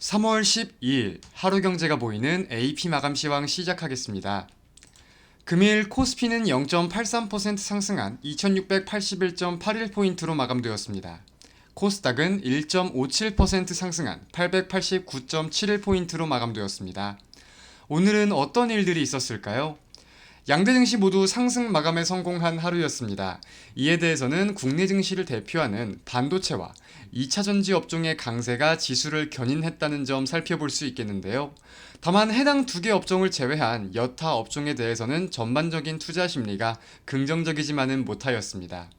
3월 12일 하루 경제가 보이는 AP 마감 시황 시작하겠습니다. 금일 코스피는 0.83% 상승한 2681.81포인트로 마감되었습니다. 코스닥은 1.57% 상승한 889.71포인트로 마감되었습니다. 오늘은 어떤 일들이 있었을까요? 양대 증시 모두 상승 마감에 성공한 하루였습니다. 이에 대해서는 국내 증시를 대표하는 반도체와 2차 전지 업종의 강세가 지수를 견인했다는 점 살펴볼 수 있겠는데요. 다만 해당 두 개 업종을 제외한 여타 업종에 대해서는 전반적인 투자 심리가 긍정적이지만은 못하였습니다.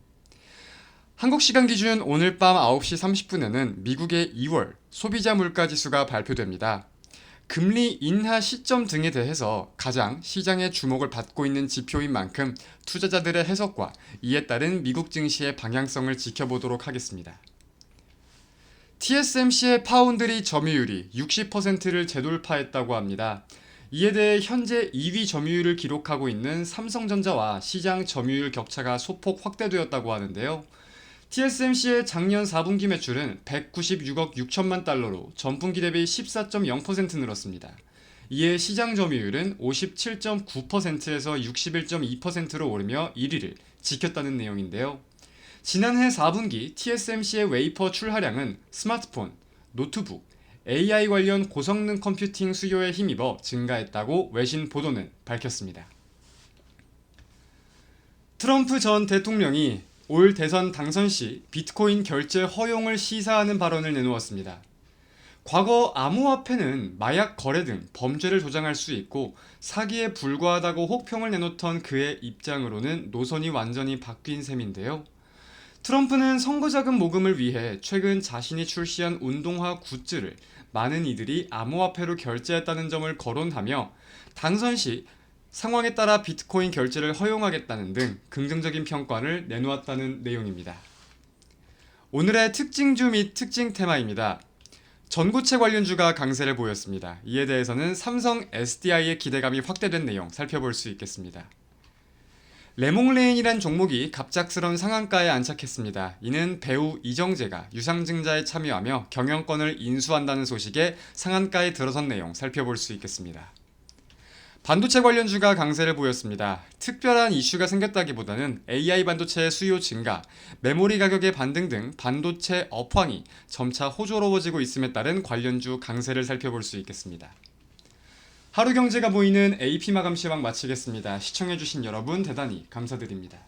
한국 시간 기준 오늘 밤 9시 30분에는 미국의 2월 소비자 물가 지수가 발표됩니다. 금리 인하 시점 등에 대해서 가장 시장의 주목을 받고 있는 지표인 만큼 투자자들의 해석과 이에 따른 미국 증시의 방향성을 지켜보도록 하겠습니다. TSMC의 파운드리 점유율이 60%를 재돌파했다고 합니다. 이에 대해 현재 2위 점유율을 기록하고 있는 삼성전자와 시장 점유율 격차가 소폭 확대되었다고 하는데요. TSMC의 작년 4분기 매출은 196억 6천만 달러로 전분기 대비 14.0% 늘었습니다. 이에 시장 점유율은 57.9%에서 61.2%로 오르며 1위를 지켰다는 내용인데요. 지난해 4분기 TSMC의 웨이퍼 출하량은 스마트폰, 노트북, AI 관련 고성능 컴퓨팅 수요에 힘입어 증가했다고 외신 보도는 밝혔습니다. 트럼프 전 대통령이 올 대선 당선 시 비트코인 결제 허용을 시사하는 발언을 내놓았습니다. 과거 암호화폐는 마약 거래 등 범죄를 조장할 수 있고 사기에 불과하다고 혹평을 내놓던 그의 입장으로는 노선이 완전히 바뀐 셈인데요. 트럼프는 선거자금 모금을 위해 최근 자신이 출시한 운동화 굿즈를 많은 이들이 암호화폐로 결제했다는 점을 거론하며 당선 시 상황에 따라 비트코인 결제를 허용하겠다는 등 긍정적인 평가를 내놓았다는 내용입니다. 오늘의 특징주 및 특징 테마입니다. 전고체 관련주가 강세를 보였습니다. 이에 대해서는 삼성 SDI의 기대감이 확대된 내용 살펴볼 수 있겠습니다. 레몽레인이란 종목이 갑작스런 상한가에 안착했습니다. 이는 배우 이정재가 유상증자에 참여하며 경영권을 인수한다는 소식에 상한가에 들어선 내용 살펴볼 수 있겠습니다. 반도체 관련주가 강세를 보였습니다. 특별한 이슈가 생겼다기보다는 AI 반도체의 수요 증가, 메모리 가격의 반등 등 반도체 업황이 점차 호조로워지고 있음에 따른 관련주 강세를 살펴볼 수 있겠습니다. 하루 경제가 보이는 AP 마감 시황 마치겠습니다. 시청해주신 여러분 대단히 감사드립니다.